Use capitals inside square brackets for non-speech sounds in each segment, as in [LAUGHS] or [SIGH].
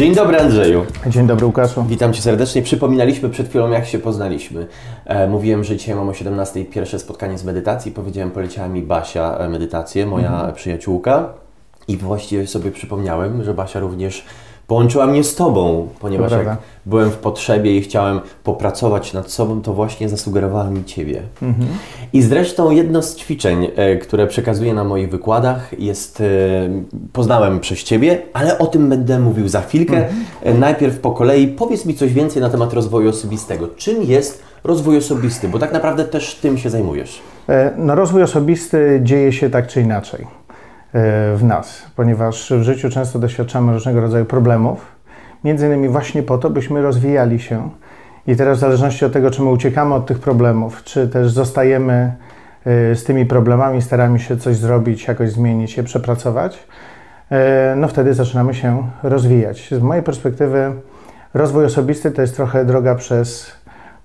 Dzień dobry Andrzeju. Dzień dobry Łukaszu. Witam Cię serdecznie. Przypominaliśmy przed chwilą, jak się poznaliśmy. E, mówiłem, że dzisiaj mam o 17 pierwsze spotkanie z medytacji. Powiedziałem, poleciała mi Basia e, medytację, moja Mhm. przyjaciółka. I właściwie sobie przypomniałem, że Basia również połączyła mnie z Tobą, ponieważ jak byłem w potrzebie i chciałem popracować nad sobą, to właśnie zasugerowała mi Ciebie. Mhm. I zresztą jedno z ćwiczeń, e, które przekazuję na moich wykładach jest, e, poznałem przez Ciebie, ale o tym będę mówił za chwilkę. E, Najpierw po kolei powiedz mi coś więcej na temat rozwoju osobistego. Czym jest rozwój osobisty? Bo tak naprawdę też tym się zajmujesz. No, rozwój osobisty dzieje się tak czy inaczej w nas, ponieważ w życiu często doświadczamy różnego rodzaju problemów, między innymi właśnie po to, byśmy rozwijali się. I teraz w zależności od tego, czy my uciekamy od tych problemów, czy też zostajemy e, z tymi problemami, staramy się coś zrobić, jakoś zmienić je, przepracować, e, no wtedy zaczynamy się rozwijać. Z mojej perspektywy rozwój osobisty to jest trochę droga przez,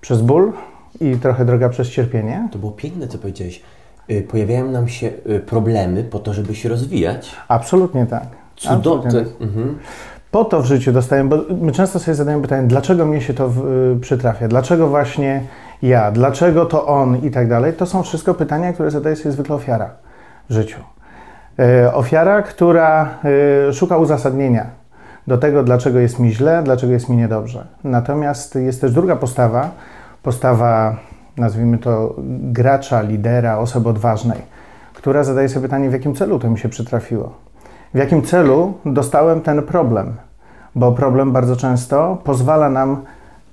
przez ból i trochę droga przez cierpienie. To było piękne, co powiedziałeś. Y, Pojawiają nam się y, problemy po to, żeby się rozwijać. Absolutnie tak. Cudowne. Tak. Mhm. Po to w życiu dostajemy, bo my często sobie zadajemy pytanie, dlaczego mnie się to w, y, przytrafia, dlaczego właśnie ja, dlaczego to on i tak dalej. To są wszystko pytania, które zadaje sobie zwykle ofiara w życiu. Ofiara, która szuka uzasadnienia do tego, dlaczego jest mi źle, dlaczego jest mi niedobrze. Natomiast jest też druga postawa, postawa, nazwijmy to, gracza, lidera, osoby odważnej, która zadaje sobie pytanie, w jakim celu to mi się przytrafiło. W jakim celu dostałem ten problem? Bo problem bardzo często pozwala nam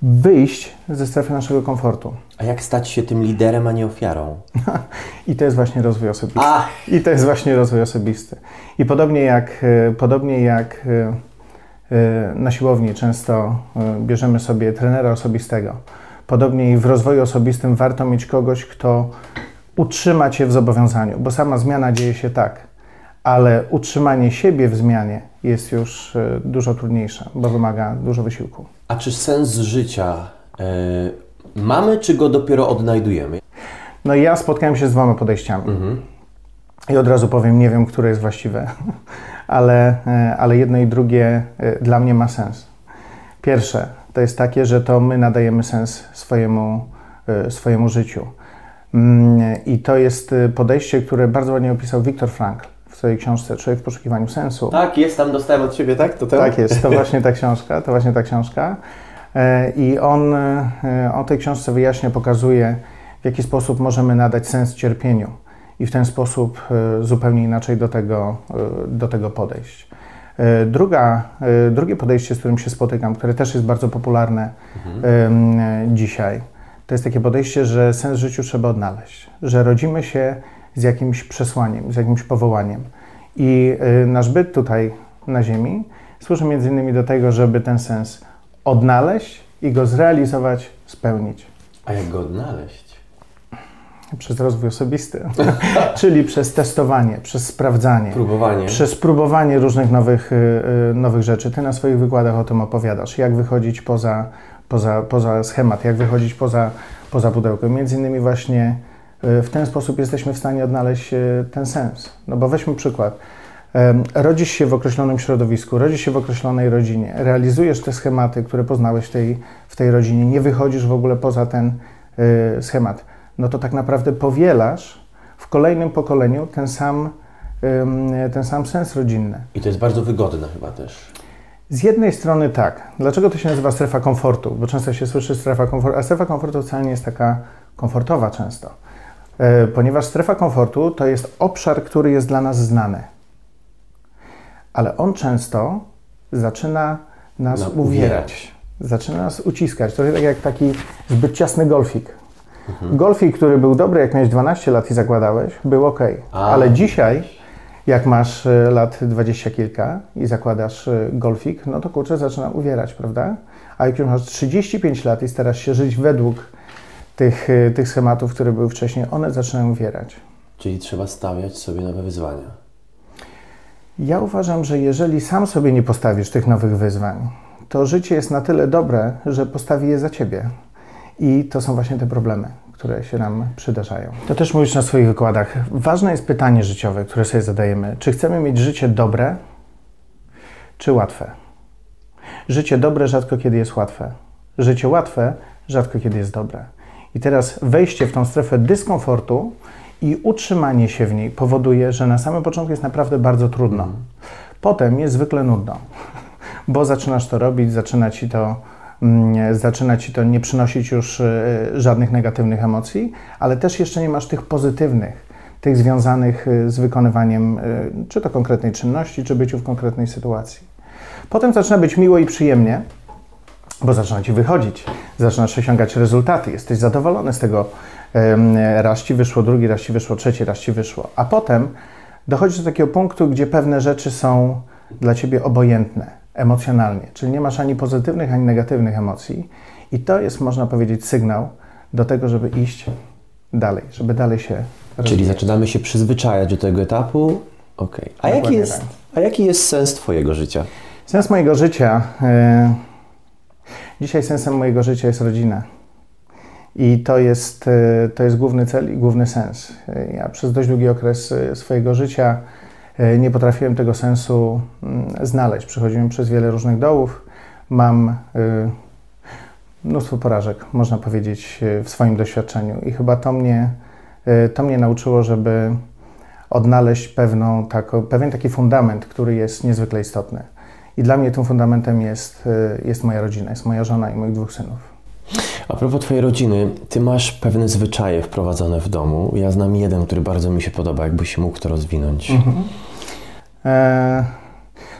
wyjść ze strefy naszego komfortu. A jak stać się tym liderem, a nie ofiarą? [LAUGHS] I to jest właśnie rozwój osobisty. Ach, I to jest właśnie rozwój osobisty. I podobnie jak, e, podobnie jak e, e, na siłowni często bierzemy sobie trenera osobistego, podobnie i w rozwoju osobistym warto mieć kogoś, kto utrzyma Cię w zobowiązaniu, bo sama zmiana dzieje się tak, ale utrzymanie siebie w zmianie jest już e, dużo trudniejsze, bo wymaga dużo wysiłku. a czy sens życia y, mamy, czy go dopiero odnajdujemy? No ja spotkałem się z dwoma podejściami. I od razu powiem, nie wiem, które jest właściwe, [LAUGHS] ale, e, ale jedno i drugie e, dla mnie ma sens. Pierwsze to jest takie, że to my nadajemy sens swojemu, e, swojemu życiu. Mm, I to jest e, podejście, które bardzo ładnie opisał Viktor Frankl w swojej książce Człowiek w poszukiwaniu sensu. Tak, jest, tam dostałem od Ciebie, tak? To ten? Tak jest, to właśnie ta książka, to właśnie ta książka. E, I on e, o tej książce wyjaśnia, pokazuje, w jaki sposób możemy nadać sens cierpieniu i w ten sposób e, zupełnie inaczej do tego, do tego podejść. E, Druga, e, drugie podejście, z którym się spotykam, które też jest bardzo popularne em, e, dzisiaj, to jest takie podejście, że sens w życiu trzeba odnaleźć, że rodzimy się z jakimś przesłaniem, z jakimś powołaniem. I nasz byt tutaj na Ziemi służy między innymi do tego, żeby ten sens odnaleźć i go zrealizować, spełnić. A jak go odnaleźć? Przez rozwój osobisty, [LAUGHS] czyli przez testowanie, przez sprawdzanie, Próbowanie. przez próbowanie różnych nowych, y, y, nowych rzeczy. Ty na swoich wykładach o tym opowiadasz, jak wychodzić poza, poza, poza schemat, jak wychodzić poza, poza pudełko. Między innymi właśnie y, w ten sposób jesteśmy w stanie odnaleźć ten sens. No bo weźmy przykład. Rodzisz się w określonym środowisku, rodzisz się w określonej rodzinie, realizujesz te schematy, które poznałeś w tej, w tej rodzinie, nie wychodzisz w ogóle poza ten schemat, no to tak naprawdę powielasz w kolejnym pokoleniu ten sam, ten sam sens rodzinny. I to jest bardzo wygodne chyba też. Z jednej strony tak. Dlaczego to się nazywa strefa komfortu? Bo często się słyszy strefa komfortu, a strefa komfortu wcale nie jest taka komfortowa często. E, Ponieważ strefa komfortu to jest obszar, który jest dla nas znany. Ale on często zaczyna nas Na- uwierać. uwierać. Zaczyna nas uciskać. Trochę tak jak taki zbyt ciasny golfik. Golfik, który był dobry, jak miałeś 12 lat i zakładałeś, był ok. A. Ale dzisiaj, jak masz e, lat 20 kilka i zakładasz e, golfik, no to kurczę zaczyna uwierać, prawda? A jak już masz 35 lat i starasz się żyć według tych, e, tych schematów, które były wcześniej, one zaczynają uwierać. Czyli trzeba stawiać sobie nowe wyzwania. Ja uważam, że jeżeli sam sobie nie postawisz tych nowych wyzwań, to życie jest na tyle dobre, że postawi je za ciebie. I to są właśnie te problemy, które się nam przydarzają. To też mówisz na swoich wykładach. Ważne jest pytanie życiowe, które sobie zadajemy. Czy chcemy mieć życie dobre, czy łatwe? Życie dobre rzadko kiedy jest łatwe. Życie łatwe rzadko kiedy jest dobre. I teraz wejście w tą strefę dyskomfortu i utrzymanie się w niej powoduje, że na samym początku jest naprawdę bardzo trudno. Potem jest zwykle nudno, bo zaczynasz to robić, zaczyna ci to, zaczyna ci to nie przynosić już e, żadnych negatywnych emocji, ale też jeszcze nie masz tych pozytywnych, tych związanych e, z wykonywaniem e, czy to konkretnej czynności, czy byciu w konkretnej sytuacji. Potem zaczyna być miło i przyjemnie, bo zaczyna ci wychodzić, zaczynasz osiągać rezultaty, jesteś zadowolony z tego. Raz ci wyszło, drugi raz ci wyszło, trzeci raz ci wyszło. A potem dochodzisz do takiego punktu, gdzie pewne rzeczy są dla ciebie obojętne emocjonalnie, czyli nie masz ani pozytywnych, ani negatywnych emocji. I to jest, można powiedzieć, sygnał do tego, żeby iść dalej, żeby dalej się Czyli rozwijać. zaczynamy się przyzwyczajać do tego etapu. Okej. A, jaki jest, tak. a jaki jest sens Twojego życia? Sens mojego życia. e, dzisiaj sensem mojego życia jest rodzina. I to jest, e, to jest główny cel i główny sens. Ja przez dość długi okres e, swojego życia nie potrafiłem tego sensu mm, znaleźć. Przechodziłem przez wiele różnych dołów. Mam e, mnóstwo porażek, można powiedzieć, e, w swoim doświadczeniu. I chyba to mnie, e, to mnie nauczyło, żeby odnaleźć pewną, tako, pewien taki fundament, który jest niezwykle istotny. I dla mnie tym fundamentem jest, jest moja rodzina, jest moja żona i moich dwóch synów. A propos Twojej rodziny, Ty masz pewne zwyczaje wprowadzone w domu. Ja znam jeden, który bardzo mi się podoba, jakbyś mógł to rozwinąć. E,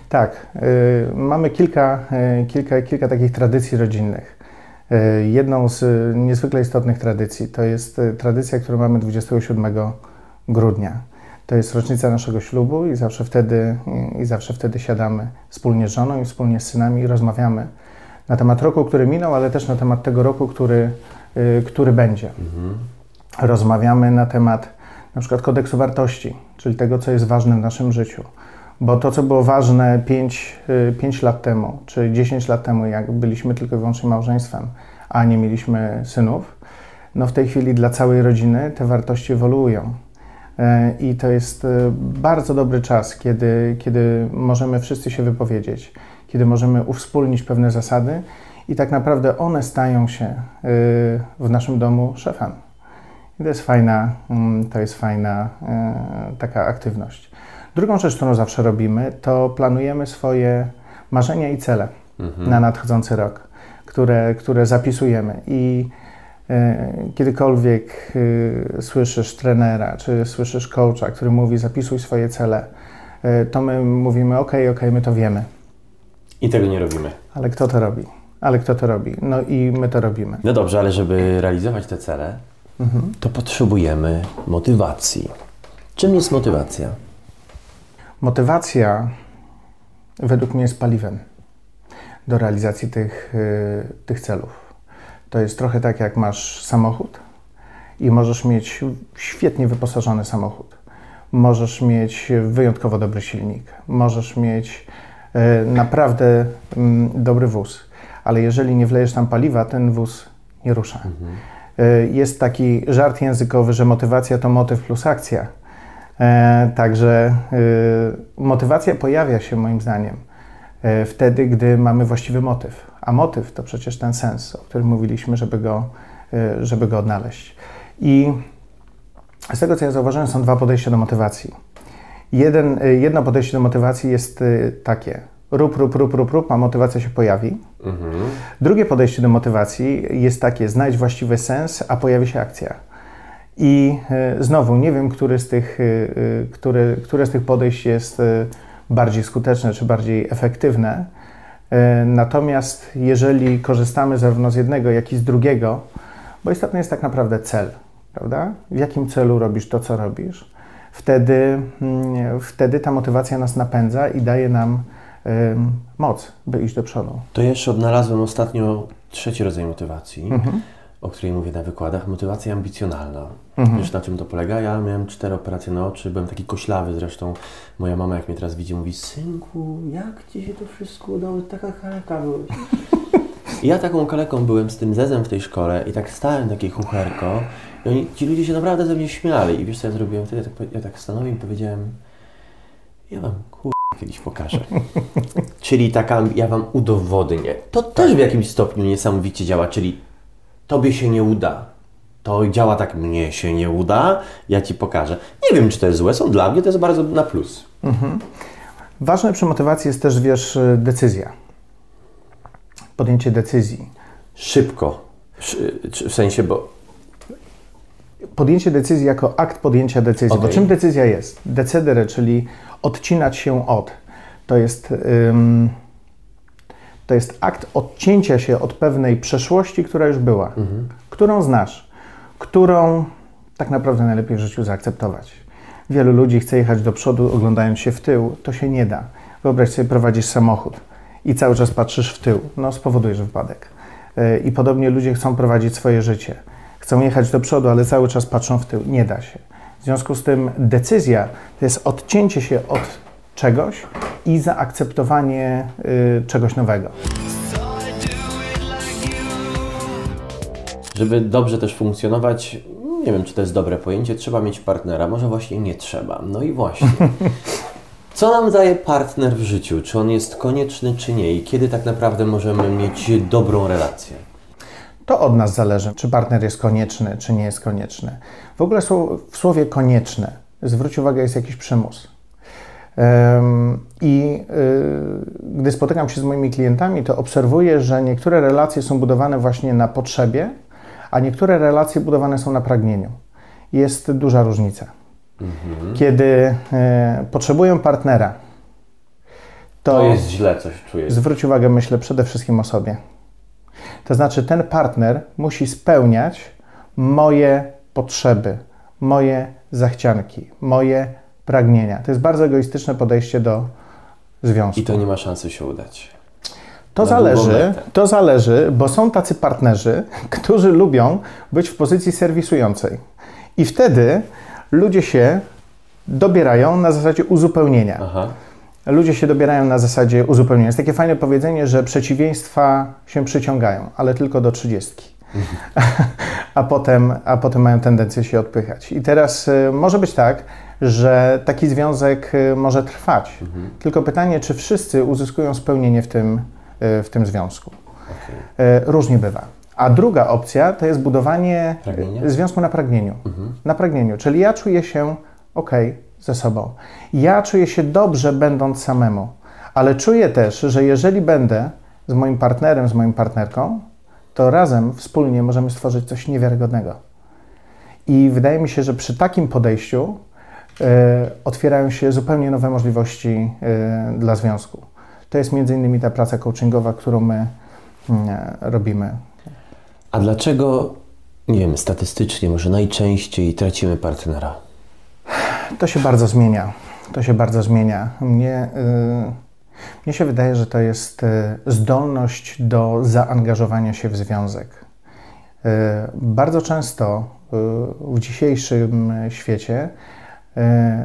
tak, y, mamy kilka, y, kilka, kilka takich tradycji rodzinnych. Y, jedną z niezwykle istotnych tradycji to jest y, tradycja, którą mamy 27 grudnia. To jest rocznica naszego ślubu i zawsze wtedy, i zawsze wtedy siadamy wspólnie z żoną i wspólnie z synami i rozmawiamy na temat roku, który minął, ale też na temat tego roku, który, y, który będzie. Rozmawiamy na temat na przykład kodeksu wartości, czyli tego, co jest ważne w naszym życiu. Bo to, co było ważne 5, 5 lat temu, czy 10 lat temu, jak byliśmy tylko i wyłącznie małżeństwem, a nie mieliśmy synów, no w tej chwili dla całej rodziny te wartości ewoluują. E, I to jest e, bardzo dobry czas, kiedy, kiedy możemy wszyscy się wypowiedzieć, kiedy możemy uwspólnić pewne zasady i tak naprawdę one stają się e, w naszym domu szefem. I to jest fajna, mm, to jest fajna e, taka aktywność. Drugą rzecz, którą zawsze robimy, to planujemy swoje marzenia i cele na nadchodzący rok, które, które zapisujemy. I e, kiedykolwiek słyszysz trenera, czy słyszysz coacha, który mówi zapisuj swoje cele, to my mówimy ok, ok, my to wiemy. I tego nie robimy. Ale kto to robi? Ale kto to robi? No i my to robimy. No dobrze, ale żeby realizować te cele, to potrzebujemy motywacji. Czym jest motywacja? Motywacja według mnie jest paliwem do realizacji tych, y, tych celów. To jest trochę tak, jak masz samochód i możesz mieć świetnie wyposażony samochód. Możesz mieć wyjątkowo dobry silnik. Możesz mieć naprawdę mm, dobry wóz. Ale jeżeli nie wlejesz tam paliwa, ten wóz nie rusza. Y, Jest taki żart językowy, że motywacja to motyw plus akcja. E, Także motywacja pojawia się moim zdaniem e, wtedy, gdy mamy właściwy motyw. A motyw to przecież ten sens, o którym mówiliśmy, żeby go, e, żeby go odnaleźć. I z tego, co ja zauważyłem, są dwa podejścia do motywacji. Jeden, e, jedno podejście do motywacji jest e, takie: rób, rób, rób, rób, rób, a motywacja się pojawi. Drugie podejście do motywacji jest takie: znajdź właściwy sens, a pojawi się akcja. I e, znowu nie wiem, który z tych, e, które, z tych podejść jest bardziej skuteczne czy bardziej efektywne. Natomiast jeżeli korzystamy zarówno z jednego, jak i z drugiego, bo istotny jest tak naprawdę cel, prawda? W jakim celu robisz to, co robisz, wtedy, mm, wtedy ta motywacja nas napędza i daje nam moc, by iść do przodu. To jeszcze odnalazłem ostatnio trzeci rodzaj motywacji, o której mówię na wykładach. Motywacja ambicjonalna. Wiesz na czym to polega? Ja miałem cztery operacje na oczy, byłem taki koślawy zresztą. Moja mama jak mnie teraz widzi, mówi synku, jak Ci się to wszystko udało? Taka kaleka byłeś. I ja taką kaleką byłem z tym zezem w tej szkole i tak stałem takie chucherko i oni, ci ludzie się naprawdę ze mnie śmiali. I wiesz co ja zrobiłem wtedy? Ja tak, ja tak stanąłem i powiedziałem ja wam kur... kiedyś pokażę. [LAUGHS] czyli taka, ja Wam udowodnię. To też w jakimś stopniu niesamowicie działa, czyli Tobie się nie uda. To działa tak, mnie się nie uda, ja Ci pokażę. Nie wiem, czy to jest złe, są dla mnie to jest bardzo na plus. Ważne przy motywacji jest też, wiesz, decyzja. Podjęcie decyzji. Szybko. W sensie, bo Podjęcie decyzji jako akt podjęcia decyzji. Bo Okej. czym decyzja jest? Decedere, czyli odcinać się od. To jest, to jest akt odcięcia się od pewnej przeszłości, która już była, którą znasz, którą tak naprawdę najlepiej w życiu zaakceptować. Wielu ludzi chce jechać do przodu, oglądając się w tył. To się nie da. Wyobraź sobie, prowadzisz samochód i cały czas patrzysz w tył. No, spowodujesz wypadek. Yy, I podobnie ludzie chcą prowadzić swoje życie. Chcą jechać do przodu, ale cały czas patrzą w tył. Nie da się. W związku z tym decyzja to jest odcięcie się od czegoś i zaakceptowanie y, czegoś nowego. żeby dobrze też funkcjonować, nie wiem, czy to jest dobre pojęcie, trzeba mieć partnera. Może właśnie nie trzeba. No i właśnie. [LAUGHS] Co nam daje partner w życiu? Czy on jest konieczny, czy nie? I kiedy tak naprawdę możemy mieć dobrą relację? To od nas zależy, czy partner jest konieczny, czy nie jest konieczny. W ogóle w słowie konieczne, zwróć uwagę, jest jakiś przymus. Ym, I y, gdy spotykam się z moimi klientami, to obserwuję, że niektóre relacje są budowane właśnie na potrzebie, a niektóre relacje budowane są na pragnieniu. Jest duża różnica. Kiedy y, potrzebuję partnera, To jest źle, coś czuję. Zwróć uwagę, myślę przede wszystkim o sobie. To znaczy, ten partner musi spełniać moje potrzeby, moje zachcianki, moje pragnienia. To jest bardzo egoistyczne podejście do związku. I to nie ma szansy się udać. To na zależy, to zależy, bo są tacy partnerzy, [LAUGHS] którzy lubią być w pozycji serwisującej. I wtedy ludzie się dobierają na zasadzie uzupełnienia. Aha. Ludzie się dobierają na zasadzie uzupełnienia. Jest takie fajne powiedzenie, że przeciwieństwa się przyciągają, ale tylko do trzydziestki. [LAUGHS] a, potem, a potem mają tendencję się odpychać. I teraz y, może być tak, że taki związek y, może trwać. Tylko pytanie, czy wszyscy uzyskują spełnienie w tym, y, w tym związku. Y, Różnie bywa. A druga opcja to jest budowanie Pragnienia? związku na pragnieniu. Na pragnieniu, czyli ja czuję się ok ze sobą. Ja czuję się dobrze, będąc samemu, ale czuję też, że jeżeli będę z moim partnerem, z moją partnerką, to razem, wspólnie możemy stworzyć coś niewiarygodnego. I wydaje mi się, że przy takim podejściu e, otwierają się zupełnie nowe możliwości e, dla związku. To jest między innymi ta praca coachingowa, którą my e, robimy A dlaczego, nie wiem, statystycznie może najczęściej tracimy partnera? To się bardzo zmienia. To się bardzo zmienia. Mnie, y, mnie się wydaje, że to jest y, zdolność do zaangażowania się w związek. Y, bardzo często y, w dzisiejszym świecie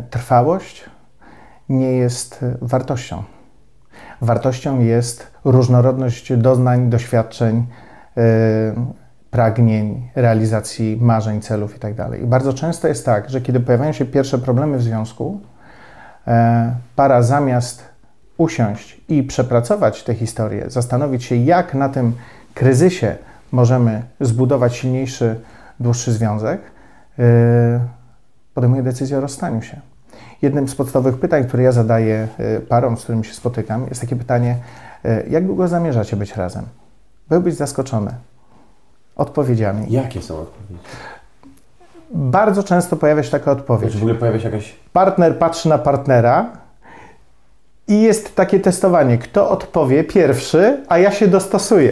trwałość nie jest wartością. Wartością jest różnorodność doznań, doświadczeń, pragnień, realizacji marzeń, celów itd. I bardzo często jest tak, że kiedy pojawiają się pierwsze problemy w związku, e, para zamiast usiąść i przepracować tę historię, zastanowić się, jak na tym kryzysie możemy zbudować silniejszy, dłuższy związek, e, podejmuje decyzję o rozstaniu się. Jednym z podstawowych pytań, które ja zadaję e, parom, z którymi się spotykam, jest takie pytanie, jak długo zamierzacie być razem? Byłbyś zaskoczony odpowiedziami. Jakie są odpowiedzi? Bardzo często pojawia się taka odpowiedź. Czy w ogóle pojawia się jakaś... Partner patrzy na partnera i jest takie testowanie, kto odpowie pierwszy, a ja się dostosuję.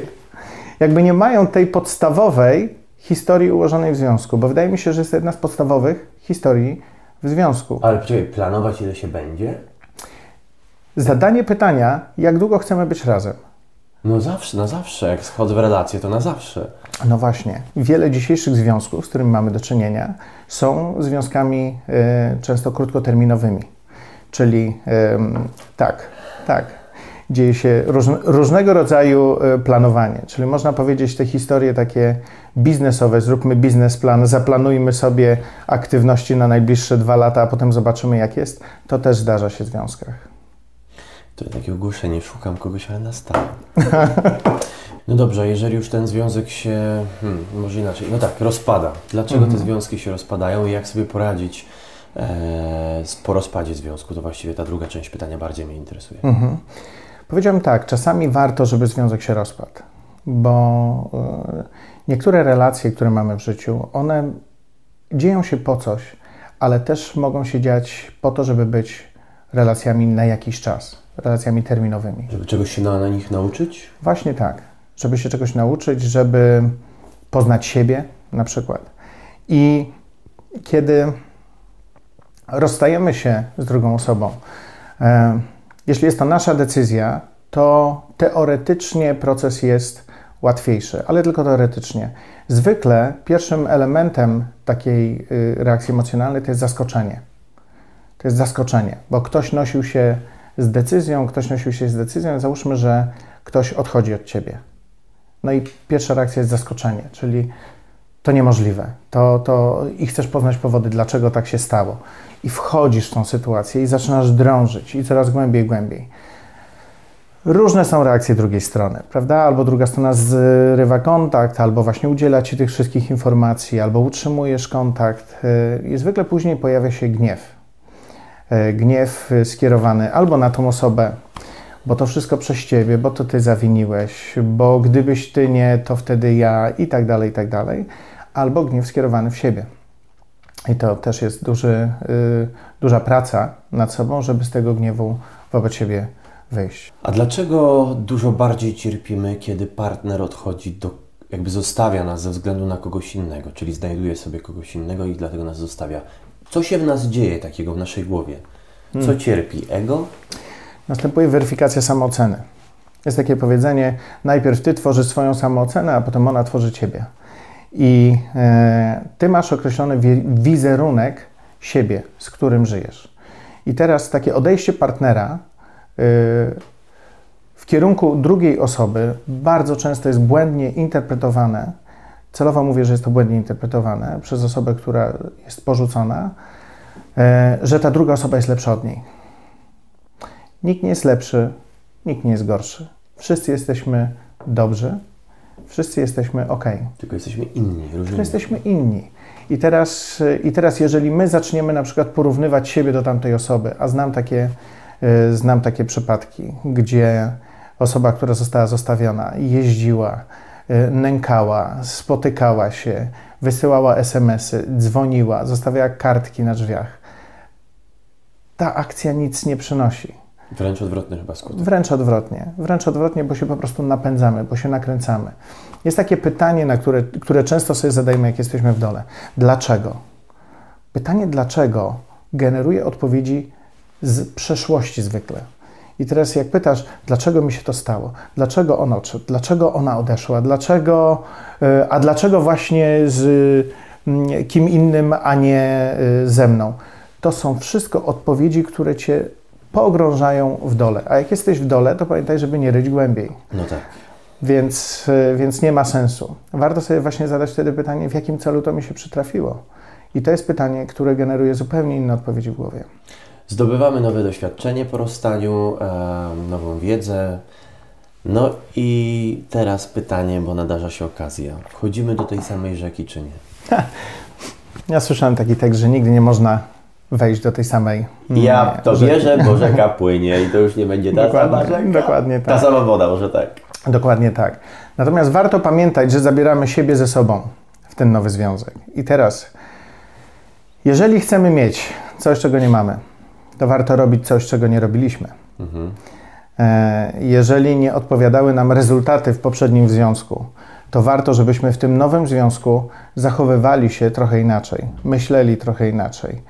Jakby nie mają tej podstawowej historii ułożonej w związku, bo wydaje mi się, że jest jedna z podstawowych historii w związku. Ale poczekaj, planować ile się będzie? Zadanie pytania, jak długo chcemy być razem? No zawsze, na zawsze. Jak schodzę w relację, to na zawsze. No właśnie, wiele dzisiejszych związków, z którymi mamy do czynienia, są związkami e, często krótkoterminowymi. Czyli em, tak, tak, dzieje się różn- różnego rodzaju e, planowanie. Czyli można powiedzieć te historie takie biznesowe, zróbmy biznesplan, zaplanujmy sobie aktywności na najbliższe dwa lata, a potem zobaczymy jak jest. To też zdarza się w związkach. To takie ogłoszenie, szukam kogoś, ale na stałe. No dobrze, jeżeli już ten związek się, hmm, może inaczej, no tak, rozpada. Dlaczego te związki się rozpadają i jak sobie poradzić e, po rozpadzie związku? To właściwie ta druga część pytania bardziej mnie interesuje. Powiedziałbym tak, czasami warto, żeby związek się rozpadł, bo e, niektóre relacje, które mamy w życiu, one dzieją się po coś, ale też mogą się dziać po to, żeby być relacjami na jakiś czas, relacjami terminowymi. Żeby czegoś się na, na nich nauczyć? Właśnie tak, żeby się czegoś nauczyć, żeby poznać siebie na przykład. I kiedy rozstajemy się z drugą osobą, e, jeśli jest to nasza decyzja, to teoretycznie proces jest łatwiejszy, ale tylko teoretycznie. Zwykle pierwszym elementem takiej y, reakcji emocjonalnej to jest zaskoczenie. To jest zaskoczenie, bo ktoś nosił się z decyzją, ktoś nosił się z decyzją, załóżmy, że ktoś odchodzi od ciebie. No i pierwsza reakcja jest zaskoczenie, czyli to niemożliwe. To, to, I chcesz poznać powody, dlaczego tak się stało. I wchodzisz w tą sytuację i zaczynasz drążyć i coraz głębiej, głębiej. Różne są reakcje drugiej strony, prawda? Albo druga strona zrywa kontakt, albo właśnie udziela ci tych wszystkich informacji, albo utrzymujesz kontakt. Yy, I zwykle później pojawia się gniew. Yy, Gniew yy, skierowany albo na tą osobę, bo to wszystko przez ciebie, bo to ty zawiniłeś, bo gdybyś ty nie, to wtedy ja i tak dalej, i tak dalej. Albo gniew skierowany w siebie. I to też jest duży, y, duża praca nad sobą, żeby z tego gniewu wobec siebie wyjść. A dlaczego dużo bardziej cierpimy, kiedy partner odchodzi do, jakby zostawia nas ze względu na kogoś innego, czyli znajduje sobie kogoś innego i dlatego nas zostawia? Co się w nas dzieje takiego w naszej głowie? Co cierpi? Ego? Następuje weryfikacja samooceny. Jest takie powiedzenie: najpierw ty tworzysz swoją samoocenę, a potem ona tworzy ciebie. I e, ty masz określony wi- wizerunek siebie, z którym żyjesz. I teraz takie odejście partnera y, w kierunku drugiej osoby bardzo często jest błędnie interpretowane. Celowo mówię, że jest to błędnie interpretowane przez osobę, która jest porzucona, e, że ta druga osoba jest lepsza od niej. Nikt nie jest lepszy, nikt nie jest gorszy. Wszyscy jesteśmy dobrzy, wszyscy jesteśmy ok. Tylko jesteśmy inni, różni. Tylko jesteśmy inni. I teraz, I teraz, jeżeli my zaczniemy na przykład porównywać siebie do tamtej osoby, a znam takie, y, znam takie przypadki, gdzie osoba, która została zostawiona, jeździła, nękała, spotykała się, wysyłała SMS-y, dzwoniła, zostawiała kartki na drzwiach. Ta akcja nic nie przynosi. Wręcz odwrotny chyba skutek. Wręcz odwrotnie. Wręcz odwrotnie, bo się po prostu napędzamy, bo się nakręcamy. Jest takie pytanie, na które, które często sobie zadajemy, jak jesteśmy w dole. Dlaczego? Pytanie dlaczego generuje odpowiedzi z przeszłości zwykle. I teraz jak pytasz, dlaczego mi się to stało? Dlaczego on odszedł? Dlaczego ona odeszła? Dlaczego, y, a dlaczego właśnie z y, kim innym, a nie y, ze mną? To są wszystko odpowiedzi, które cię pogrążają w dole. A jak jesteś w dole, to pamiętaj, żeby nie ryć głębiej. No tak. Więc, y, więc nie ma sensu. Warto sobie właśnie zadać wtedy pytanie, w jakim celu to mi się przytrafiło. I to jest pytanie, które generuje zupełnie inne odpowiedzi w głowie. Zdobywamy nowe doświadczenie po rozstaniu, e, nową wiedzę. No i teraz pytanie, bo nadarza się okazja. Wchodzimy do tej samej rzeki, czy nie? Ja słyszałem taki tekst, że nigdy nie można wejść do tej samej. Ja mm, w to rzeki. wierzę, bo [LAUGHS] rzeka płynie i to już nie będzie ta Dokładnie, sama rzeka. dokładnie Ta tak. sama woda, może tak. Dokładnie tak. Natomiast warto pamiętać, że zabieramy siebie ze sobą w ten nowy związek. I teraz, jeżeli chcemy mieć coś, czego nie mamy, to warto robić coś, czego nie robiliśmy. Mhm. E, Jeżeli nie odpowiadały nam rezultaty w poprzednim związku, to warto, żebyśmy w tym nowym związku zachowywali się trochę inaczej, myśleli trochę inaczej,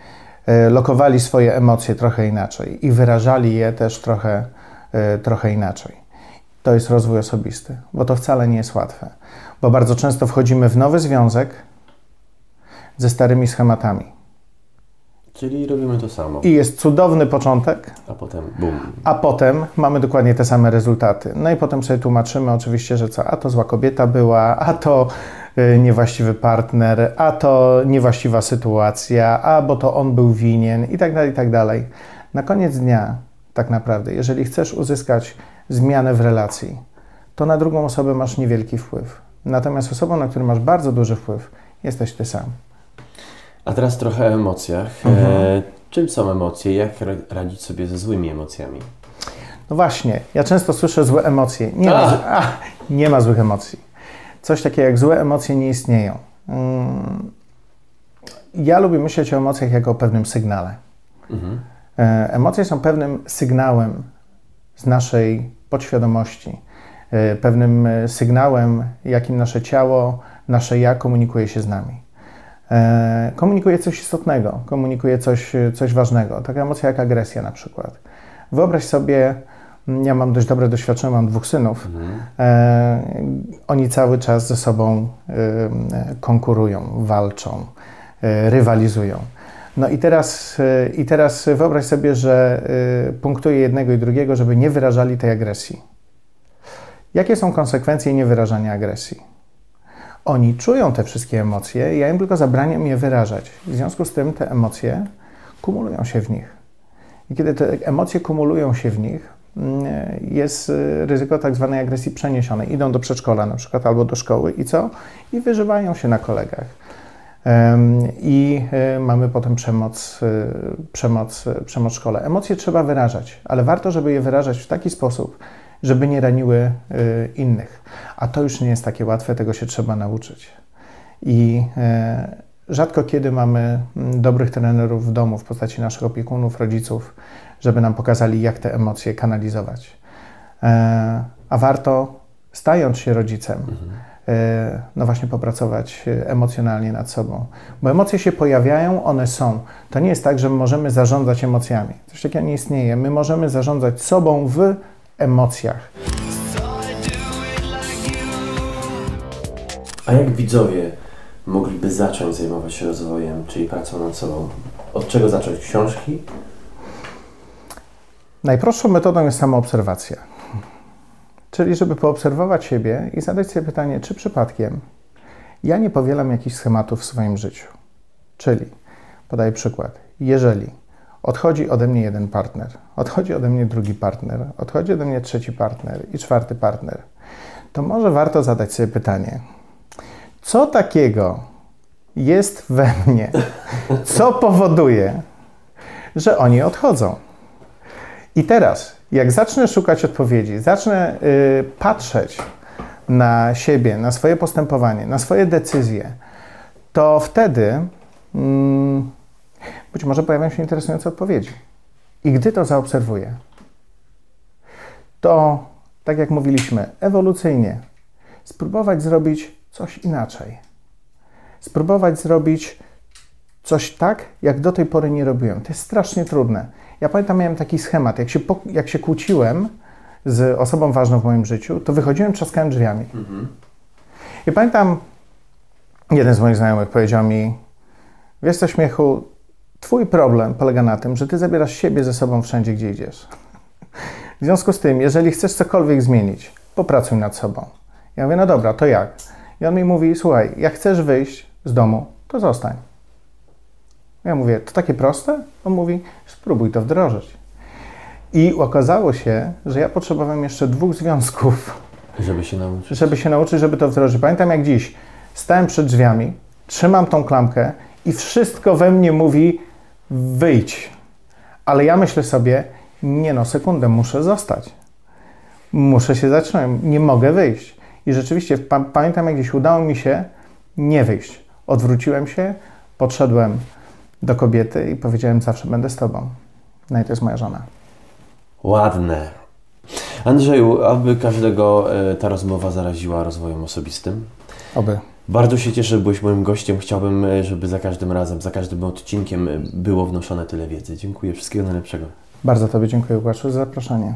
e, lokowali swoje emocje trochę inaczej i wyrażali je też trochę, e, trochę inaczej. To jest rozwój osobisty, bo to wcale nie jest łatwe, bo bardzo często wchodzimy w nowy związek ze starymi schematami. Czyli robimy to samo, I jest cudowny początek, a potem bum. a potem mamy dokładnie te same rezultaty. No i potem sobie tłumaczymy oczywiście, że co, a to zła kobieta była, a to y, niewłaściwy partner, a to niewłaściwa sytuacja, a bo to on był winien i tak dalej, i tak dalej. Na koniec dnia tak naprawdę. Jeżeli chcesz uzyskać zmianę w relacji, to na drugą osobę masz niewielki wpływ. Natomiast osobą, na którą masz bardzo duży wpływ, jesteś ty sam. A teraz trochę o emocjach. Mhm. E, czym są emocje? Jak ra- radzić sobie ze złymi emocjami? No właśnie, ja często słyszę złe emocje. Nie ma, A! nie ma złych emocji. Coś takiego jak złe emocje nie istnieją. Mm, Ja lubię myśleć o emocjach jako o pewnym sygnale. Mhm. E, Emocje są pewnym sygnałem z naszej podświadomości, e, pewnym e, sygnałem, jakim nasze ciało, nasze ja komunikuje się z nami. E, Komunikuje coś istotnego, komunikuje coś, coś ważnego. Taka emocja jak agresja na przykład. Wyobraź sobie, mm, ja mam dość dobre doświadczenie, mam dwóch synów. E, oni cały czas ze sobą e, konkurują, walczą, e, rywalizują. No i teraz, e, i teraz wyobraź sobie, że e, punktuje jednego i drugiego, żeby nie wyrażali tej agresji. Jakie są konsekwencje niewyrażania agresji? Oni czują te wszystkie emocje, ja im tylko zabraniam je wyrażać. W związku z tym te emocje kumulują się w nich. I kiedy te emocje kumulują się w nich, mm, jest y, ryzyko tak zwanej agresji przeniesionej. Idą do przedszkola na przykład albo do szkoły i co? I wyżywają się na kolegach. I y, mamy potem przemoc, y, przemoc, przemoc w szkole. Emocje trzeba wyrażać, ale warto, żeby je wyrażać w taki sposób, żeby nie raniły y, innych. A to już nie jest takie łatwe, tego się trzeba nauczyć. I e, rzadko kiedy mamy mm, dobrych trenerów w domu w postaci naszych opiekunów, rodziców, żeby nam pokazali, jak te emocje kanalizować. E, a warto, stając się rodzicem, e, no właśnie popracować e, emocjonalnie nad sobą. Bo emocje się pojawiają, one są. To nie jest tak, że my możemy zarządzać emocjami. Coś takiego nie istnieje. My możemy zarządzać sobą w emocjach. A jak widzowie mogliby zacząć zajmować się rozwojem, czyli pracą nad sobą? Od czego zacząć? Książki? Najprostszą metodą jest samoobserwacja. Czyli, żeby poobserwować siebie i zadać sobie pytanie, czy przypadkiem ja nie powielam jakichś schematów w swoim życiu. Czyli, podaję przykład, jeżeli odchodzi ode mnie jeden partner, odchodzi ode mnie drugi partner, odchodzi ode mnie trzeci partner i czwarty partner, to może warto zadać sobie pytanie, co takiego jest we mnie, co powoduje, że oni odchodzą. I teraz, jak zacznę szukać odpowiedzi, zacznę y, patrzeć na siebie, na swoje postępowanie, na swoje decyzje, to wtedy mm, być może pojawią się interesujące odpowiedzi. I gdy to zaobserwuję, to, tak jak mówiliśmy, ewolucyjnie spróbować zrobić coś inaczej. Spróbować zrobić coś tak, jak do tej pory nie robiłem. To jest strasznie trudne. Ja pamiętam, miałem taki schemat. Jak się, po, jak się kłóciłem z osobą ważną w moim życiu, to wychodziłem, trzaskałem drzwiami. I pamiętam, jeden z moich znajomych powiedział mi, wiesz co śmiechu, twój problem polega na tym, że ty zabierasz siebie ze sobą wszędzie, gdzie idziesz. W związku z tym, jeżeli chcesz cokolwiek zmienić, popracuj nad sobą. Ja mówię, no dobra, to jak? I on mi mówi, słuchaj, jak chcesz wyjść z domu, to zostań. Ja mówię, to takie proste? On mówi, spróbuj to wdrożyć. I okazało się, że ja potrzebowałem jeszcze dwóch związków, Żeby się nauczyć. żeby się nauczyć, żeby to wdrożyć. Pamiętam jak dziś, stałem przed drzwiami, trzymam tą klamkę i wszystko we mnie mówi, wyjdź. Ale ja myślę sobie, nie no, sekundę, muszę zostać. Muszę się zatrzymać, nie mogę wyjść. I rzeczywiście, pa pamiętam jak gdzieś udało mi się nie wyjść. Odwróciłem się, podszedłem do kobiety i powiedziałem, zawsze będę z tobą. No i to jest moja żona. Ładne. Andrzeju, aby każdego e, ta rozmowa zaraziła rozwojem osobistym. Oby. Bardzo się cieszę, że byłeś moim gościem. Chciałbym, e, żeby za każdym razem, za każdym odcinkiem e, było wnoszone tyle wiedzy. Dziękuję. Wszystkiego najlepszego. Bardzo Tobie dziękuję, Łukaszu, za zaproszenie.